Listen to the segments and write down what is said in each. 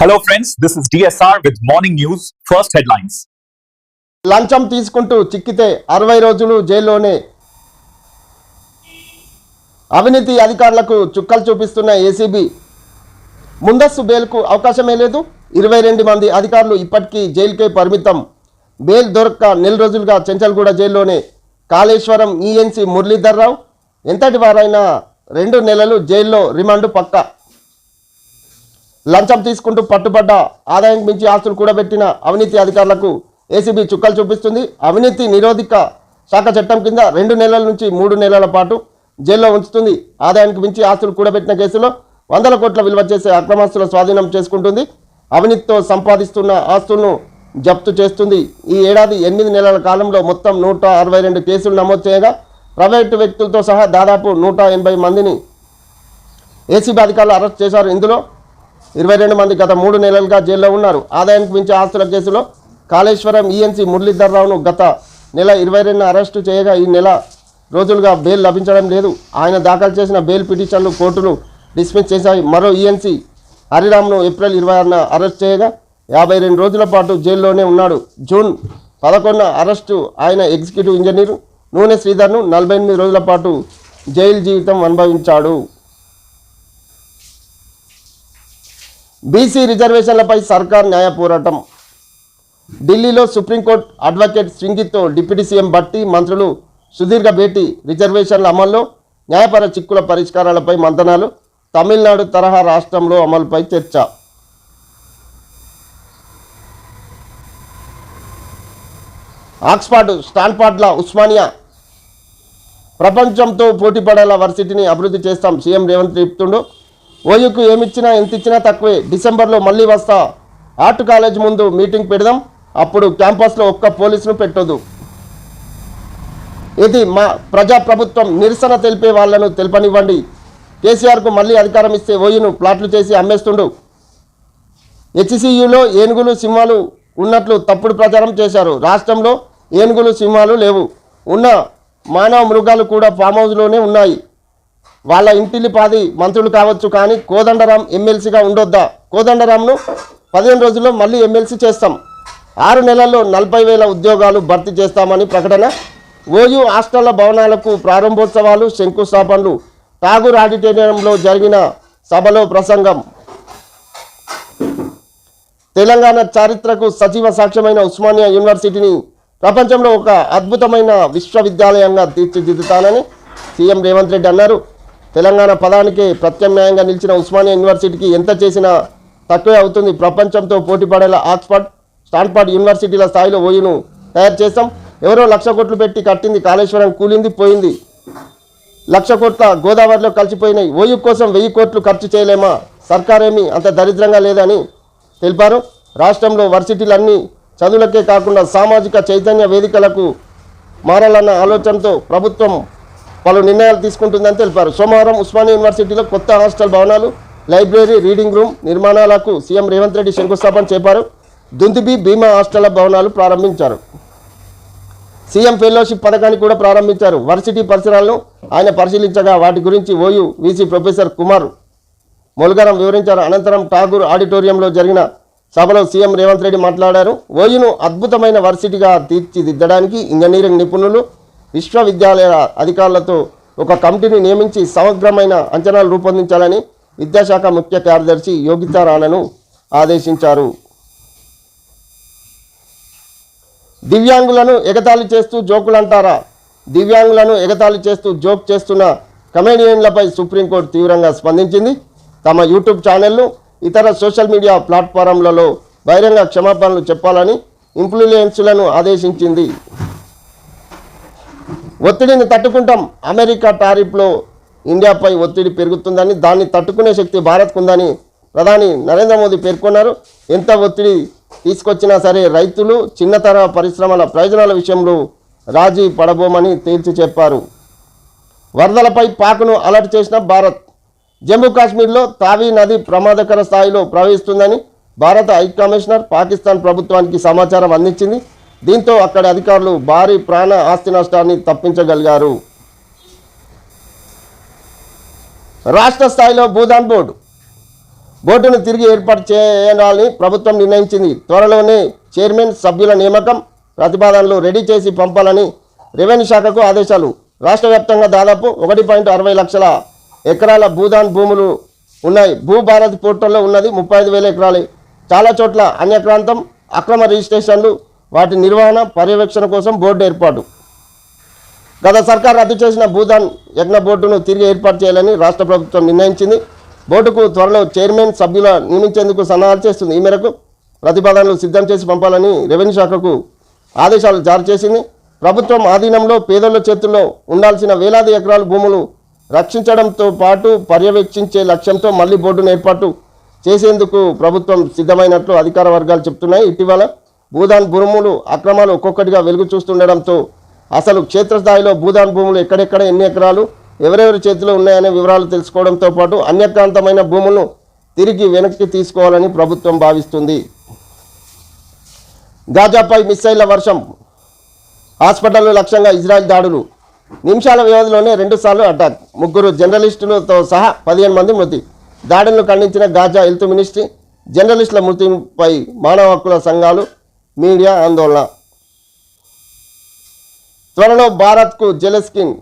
Hello friends this is DSR with morning news first headlines లంచం తీసుకుంటూ చిక్కితే అరవై రోజులు జైల్లోనే. అవినీతి అధికారులకు చుక్కలు చూపిస్తున్న ఏసీబీ. ముందస్తు బెయిల్కు అవకాశమే లేదు. ఇరవై రెండు మంది అధికారులు ఇప్పటికీ జైలుకే పరిమితం. బెయిల్ దొరక్క నెల రోజులుగా చెంచల్గూడ జైల్లోనే. కాళేశ్వరం ఈఎన్సీ మురళీధర్రావు. ఎంతటి వారైనా రెండు నెలలు జైల్లో రిమాండ్ పక్కా. లంచం తీసుకుంటూ పట్టుబడ్డ ఆదాయం మించి ఆస్తులు కూడబెట్టిన అవినీతి అధికారులకు ఏసీబీ చుక్కలు చూపిస్తుంది. అవినీతి నిరోధక శాఖ చట్టం కింద రెండు నెలల నుంచి మూడు నెలల పాటు జైల్లో ఉంచుతుంది. ఆదాయానికి మించి ఆస్తులు కూడబెట్టిన కేసులో వందల కోట్ల విలువ చేసే అక్రమాస్తుల స్వాధీనం చేసుకుంటుంది. అవినీతితో సంపాదిస్తున్న ఆస్తులను జప్తు చేస్తుంది. ఈ ఏడాది ఎనిమిది నెలల కాలంలో మొత్తం నూట అరవై రెండు కేసులు నమోదు చేయగా ప్రైవేటు వ్యక్తులతో సహా దాదాపు నూట ఎనభై మందిని ఏసీబీ అధికారులు అరెస్ట్ చేశారు. ఇందులో ఇరవై రెండు మంది గత మూడు నెలలుగా జైల్లో ఉన్నారు. ఆదాయానికి మించి ఆస్తుల కేసులో కాళేశ్వరం ఈఎన్సీ మురళీధర్రావును గత నెల ఇరవై రెండున అరెస్టు చేయగా ఈ నెల రోజులుగా బెయిల్ లభించడం లేదు. ఆయన దాఖలు చేసిన బెయిల్ పిటిషన్లు కోర్టులు డిస్మిస్ చేశాయి. మరో ఈఎన్సీ హరిరామ్ను ఏప్రిల్ ఇరవై ఆరున అరెస్ట్ చేయగా యాభై రెండు రోజుల పాటు జైల్లోనే ఉన్నాడు. జూన్ పదకొండున అరెస్టు ఆయన ఎగ్జిక్యూటివ్ ఇంజనీర్ నూనె శ్రీధర్ను నలభై ఎనిమిది రోజుల పాటు జైలు జీవితం అనుభవించాడు. బీసీ రిజర్వేషన్లపై సర్కార్ న్యాయ పోరాటం. ఢిల్లీలో సుప్రీంకోర్టు అడ్వకేట్ స్వింగితో డిప్యూటీ సీఎం భట్టి మంత్రులు సుదీర్ఘ భేటీ రిజర్వేషన్ల అమల్లో న్యాయపర చిక్కుల పరిష్కారాలపై మంతనాలు తమిళనాడు తరహా రాష్ట్రంలో అమలుపై చర్చ. ఆక్స్ఫర్డ్ స్టాన్ఫార్డ్ల ఉస్మానియా ప్రపంచంతో పోటీ పడేలా వర్సిటీని అభివృద్ధి చేస్తాం సీఎం రేవంత్ చెప్తుండు. ఓయూకు ఏమిచ్చినా ఎంత ఇచ్చినా తక్కువే. డిసెంబర్లో మళ్ళీ వస్తా. ఆర్ట్ కాలేజ్ ముందు మీటింగ్ పెడదాం. అప్పుడు క్యాంపస్లో ఒక్క పోలీసును పెట్టొద్దు. ఇది మా ప్రజాప్రభుత్వం నిరసన తెలిపే వాళ్ళను తెలపనివ్వండి. కేసీఆర్కు మళ్ళీ అధికారం ఇస్తే ఓయూను ప్లాట్లు చేసి అమ్మేస్తుండు. హెచ్సియులో ఏనుగులు సింహాలు ఉన్నట్లు తప్పుడు ప్రచారం చేశారు. రాష్ట్రంలో ఏనుగులు సింహాలు లేవు. ఉన్న మానవ మృగాలు కూడా ఫామ్ హౌస్లోనే ఉన్నాయి. వాళ్ళ ఇంటిల్లి పాది మంత్రులు కావచ్చు కానీ కోదండరాం ఎమ్మెల్సీగా ఉండొద్దా? కోదండరాంను పదిహేను రోజుల్లో మళ్ళీ ఎమ్మెల్సీ చేస్తాం. ఆరు నెలల్లో నలభై వేల ఉద్యోగాలు భర్తీ చేస్తామని ప్రకటన. ఓయూ హాస్టళ్ళ భవనాలకు ప్రారంభోత్సవాలు శంకుస్థాపనలు ఠాగూర్ ఆడిటోరియంలో జరిగిన సభలో ప్రసంగం. తెలంగాణ చారిత్రకు సజీవ సాక్ష్యమైన ఉస్మానియా యూనివర్సిటీని ప్రపంచంలో ఒక అద్భుతమైన విశ్వవిద్యాలయంగా తీర్చిదిద్దుతానని సీఎం రేవంత్ రెడ్డి అన్నారు. తెలంగాణ పదానికే ప్రత్యామ్నాయంగా నిలిచిన ఉస్మానియా యూనివర్సిటీకి ఎంత చేసినా తక్కువే అవుతుంది. ప్రపంచంతో పోటీపడేలా ఆక్స్ఫర్డ్ స్టాన్ఫర్డ్ యూనివర్సిటీల స్థాయిలో ఓయును తయారు చేస్తాం ఎవరో లక్ష కోట్లు పెట్టి కట్టింది కాళేశ్వరం కూలింది పోయింది. లక్ష కోట్ల గోదావరిలో కలిసిపోయినాయి ఓయు కోసం వెయ్యి కోట్లు ఖర్చు చేయలేమా? సర్కారేమీ అంత దరిద్రంగా లేదని తెలిపారు. రాష్ట్రంలో వర్సిటీలన్నీ చదువులకే కాకుండా సామాజిక చైతన్య వేదికలకు మారాలన్న ఆలోచనతో ప్రభుత్వం పలు నిర్ణయాలు తీసుకుంటుందని తెలిపారు. సోమవారం ఉస్మానియా యూనివర్సిటీలో కొత్త హాస్టల్ భవనాలు లైబ్రరీ రీడింగ్ రూమ్ నిర్మాణాలకు సీఎం రేవంత్ రెడ్డి శంకుస్థాపన చేపారు. దుందుబి భీమా హాస్టళ్ళ భవనాలు ప్రారంభించారు. సీఎం ఫెలోషిప్ పథకాన్ని కూడా ప్రారంభించారు. వర్సిటీ పరిసరాలను ఆయన పరిశీలించగా వాటి గురించి OU VC professor Kumar Molagaram వివరించారు. అనంతరం ఠాగూర్ ఆడిటోరియంలో జరిగిన సభలో సీఎం రేవంత్ రెడ్డి మాట్లాడారు. ఓయూను అద్భుతమైన వర్సిటీగా తీర్చిదిద్దడానికి ఇంజనీరింగ్ నిపుణులు విశ్వవిద్యాలయ అధికారులతో ఒక కమిటీని నియమించి సమగ్రమైన అంచనాలు రూపొందించాలని విద్యాశాఖ ముఖ్య కార్యదర్శి యోగితా రాణను ఆదేశించారు. దివ్యాంగులను ఎగతాళి చేస్తూ జోకులంటారా? దివ్యాంగులను ఎగతాళి చేస్తూ జోక్ చేస్తున్న కమేడియన్లపై సుప్రీంకోర్టు తీవ్రంగా స్పందించింది. తమ యూట్యూబ్ ఛానళ్ళు ఇతర సోషల్ మీడియా ప్లాట్ఫారంలలో బహిరంగ క్షమాపణలు చెప్పాలని ఇన్ఫ్లుయెన్స్లను ఆదేశించింది. ఒత్తిడిని తట్టుకుంటాం. అమెరికా టారిఫ్లో ఇండియాపై ఒత్తిడి పెరుగుతుందని దాన్ని తట్టుకునే శక్తి భారత్కు ఉందని ప్రధాని నరేంద్ర మోదీ పేర్కొన్నారు. ఎంత ఒత్తిడి తీసుకొచ్చినా సరే రైతులు చిన్నతర పరిశ్రమల ప్రయోజనాల విషయంలో రాజీ పడబోమని తేల్చి చెప్పారు. వరదలపై పాక్ను అలర్ట్ చేసిన భారత్ జమ్మూ కాశ్మీర్లో తావి నది ప్రమాదకర స్థాయిలో ప్రవహిస్తుందని భారత హై కమిషనర్ పాకిస్తాన్ ప్రభుత్వానికి సమాచారం అందించింది. దీంతో అక్కడి అధికారులు భారీ ప్రాణ ఆస్తి నష్టాన్ని తప్పించగలిగారు. రాష్ట్ర స్థాయిలో భూదాన్ బోర్డు. బోర్డును తిరిగి ఏర్పాటు చేయాలని ప్రభుత్వం నిర్ణయించింది. త్వరలోనే చైర్మన్ సభ్యుల నియామకం ప్రతిపాదనలు రెడీ చేసి పంపాలని రెవెన్యూ శాఖకు ఆదేశాలు. రాష్ట్ర వ్యాప్తంగా దాదాపు ఒకటి పాయింట్ అరవై లక్షల ఎకరాల భూదాన్ భూములు ఉన్నాయి. భూభారత్ పోర్టల్లో ఉన్నది ముప్పై ఐదు వేల ఎకరాలే. చాలా చోట్ల అన్యక్రాంతం అక్రమ రిజిస్ట్రేషన్లు వాటి నిర్వహణ పర్యవేక్షణ కోసం బోర్డు ఏర్పాటు. గత సర్కార్ రద్దు చేసిన భూదాన్ యజ్ఞ బోర్డును తిరిగి ఏర్పాటు చేయాలని రాష్ట్ర ప్రభుత్వం నిర్ణయించింది. బోర్డుకు త్వరలో చైర్మన్ సభ్యుల నియమించేందుకు సన్నాహాలు చేస్తుంది. ఈ మేరకు ప్రతిపాదనలు సిద్ధం చేసి పంపాలని రెవెన్యూ శాఖకు ఆదేశాలు జారీ చేసింది. ప్రభుత్వం ఆధీనంలో పేదల చేతుల్లో ఉండాల్సిన వేలాది ఎకరాల భూములు రక్షించడంతో పాటు పర్యవేక్షించే లక్ష్యంతో మళ్ళీ బోర్డును ఏర్పాటు చేసేందుకు ప్రభుత్వం సిద్ధమైనట్లు అధికార వర్గాలు చెప్తున్నాయి. ఇటీవల భూదాన్ భూములు అక్రమాలు ఒక్కొక్కటిగా వెలుగు చూస్తుండడంతో అసలు క్షేత్రస్థాయిలో భూదాన్ భూములు ఎక్కడెక్కడ ఎన్ని ఎకరాలు ఎవరెవరి చేతిలో ఉన్నాయనే వివరాలు తెలుసుకోవడంతో పాటు అన్యక్రాంతమైన భూములను తిరిగి వెనక్కి తీసుకోవాలని ప్రభుత్వం భావిస్తుంది. గాజాపై మిస్సైళ్ళ వర్షం హాస్పిటల్ లక్ష్యంగా ఇజ్రాయెల్ దాడులు. నిమిషాల వ్యవధిలోనే రెండుసార్లు అటాక్. ముగ్గురు జర్నలిస్టులతో సహా పదిహేను మంది మృతి. దాడులను ఖండించిన గాజా హెల్త్ మినిస్ట్రీ జర్నలిస్టుల మృతిపై మానవ హక్కుల సంఘాలు మీడియా ఆందోళన. త్వరలో భారత్కు జెలెస్కిన్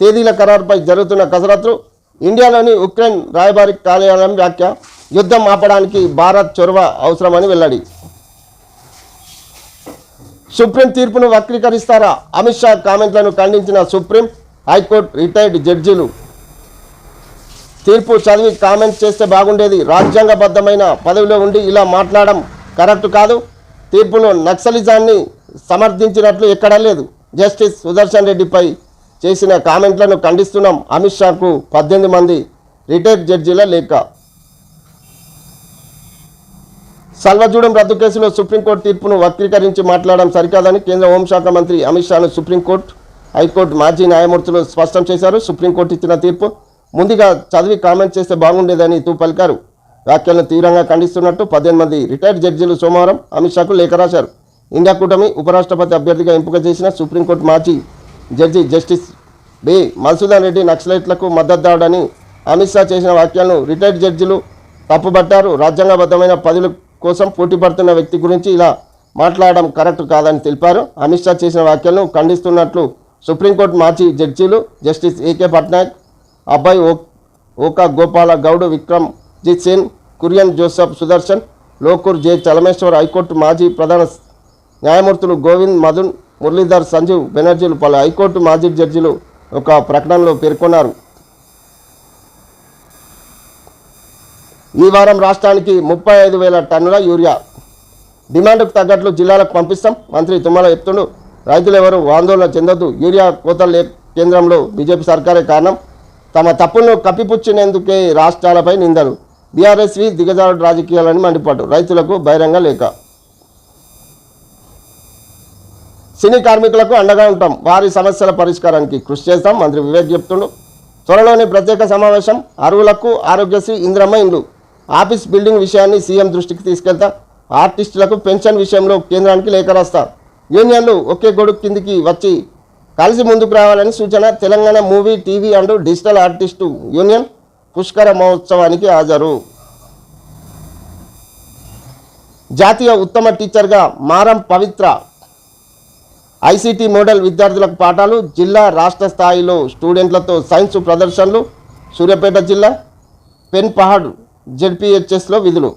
తేదీల ఖరారుపై జరుగుతున్న కసరత్తు ఇండియాలోని ఉక్రెయిన్ రాయబారి కార్యాలయం వ్యాఖ్య యుద్ధం ఆపడానికి భారత్ చొరవ అవసరమని వెల్లడి. సుప్రీం తీర్పును వక్రీకరిస్తారా? అమిత్ షా కామెంట్లను ఖండించిన సుప్రీం హైకోర్టు రిటైర్డ్ జడ్జీలు. తీర్పు చదివి కామెంట్ చేస్తే బాగుండేది. రాజ్యాంగబద్ధమైన పదవిలో ఉండి ఇలా మాట్లాడడం కరెక్ట్ కాదు. తీర్పులో నక్సలిజాన్ని సమర్థించినట్లు ఎక్కడా లేదు. జస్టిస్ సుదర్శన్ రెడ్డిపై చేసిన కామెంట్లను ఖండిస్తున్నాం. అమిత్ షాకు పద్దెనిమిది మంది రిటైర్డ్ జడ్జీల లేఖ. సల్వజూడం రద్దు కేసులో సుప్రీంకోర్టు తీర్పును వక్రీకరించి మాట్లాడడం సరికాదని కేంద్ర హోంశాఖ మంత్రి అమిత్ షాను సుప్రీంకోర్టు హైకోర్టు మాజీ న్యాయమూర్తులు స్పష్టం చేశారు. సుప్రీంకోర్టు ఇచ్చిన తీర్పు ముందుగా చదివి కామెంట్ చేస్తే బాగుండేదని తూ పలికారు వ్యాఖ్యలను తీవ్రంగా ఖండిస్తున్నట్టు పద్దెనిమిది మంది రిటైర్డ్ జడ్జీలు సోమవారం అమిత్ షాకు లేఖ రాశారు. ఇండియా కూటమి ఉపరాష్ట్రపతి అభ్యర్థిగా ఎంపిక చేసిన సుప్రీంకోర్టు మాజీ judge justice B. Madhusudan Reddy నక్సలైట్లకు మద్దతుదారుడని అమిత్ షా చేసిన వ్యాఖ్యలను రిటైర్డ్ జడ్జిలు తప్పుబట్టారు. రాజ్యాంగబద్ధమైన పదవుల కోసం పోటీ పడుతున్న వ్యక్తి గురించి ఇలా మాట్లాడడం కరెక్ట్ కాదని తెలిపారు. అమిత్ షా చేసిన వ్యాఖ్యలను ఖండిస్తున్నట్లు సుప్రీంకోర్టు మాజీ జడ్జీలు జస్టిస్ ఏకే పట్నాయక్ అబ్బాయి ఓ. Oka Gopala Gowda Vikramjit Sen Kurian Joseph Sudershan Lokur J Chelameswar high court మాజీ ప్రధాన న్యాయమూర్తులు గోవింద్ మధున్ మురళీధర్ సంజీవ్ బెనర్జీలు పలు హైకోర్టు మాజీ జడ్జిలు ఒక ప్రకటనలో పేర్కొన్నారు. ఈ వారం రాష్ట్రానికి ముప్పై ఐదు వేల టన్నుల యూరియా డిమాండ్కు తగ్గట్లు జిల్లాలకు పంపిస్తాం మంత్రి తుమ్మల చెప్తుండు. రైతులు ఎవరు ఆందోళన చెందొద్దు యూరియా కోతలు లే కేంద్రంలో బీజేపీ సర్కారే కారణం. తమ తప్పులను కప్పిపుచ్చినందుకే రాష్ట్రాలపై నిందలు. బీఆర్ఎస్వి దిగజారుడు రాజకీయాలని మండిపాటు రైతులకు బహిరంగ లేఖ. సినీ కార్మికులకు అండగా ఉంటాం. వారి సమస్యల పరిష్కారానికి కృషి చేస్తాం మంత్రి వివేక్ చెప్తుండు. త్వరలోనే ప్రత్యేక సమావేశం. అరువులకు ఆరోగ్యశ్రీ ఇంద్రమ్మ ఇండ్లు. ఆఫీస్ బిల్డింగ్ విషయాన్ని సీఎం దృష్టికి తీసుకెళ్తాం. ఆర్టిస్టులకు పెన్షన్ విషయంలో కేంద్రానికి లేఖ రాస్తా. యూనియన్లు ఒకే గొడుగు కిందికి వచ్చి కలిసి ముందుకు రావాలని సూచన. Telangana movie TV and digital artist union పుష్కర మహోత్సవానికి హాజరు. జాతీయ ఉత్తమ టీచర్గా మారం పవిత్ర ఐసీటీ మోడల్ విద్యార్థులకు పాఠాలు జిల్లా రాష్ట్ర స్థాయిలో స్టూడెంట్లతో సైన్స్ ప్రదర్శనలు సూర్యాపేట జిల్లా పెన్ పహాడ్ జెడ్పీహెచ్ఎస్లో విధులు.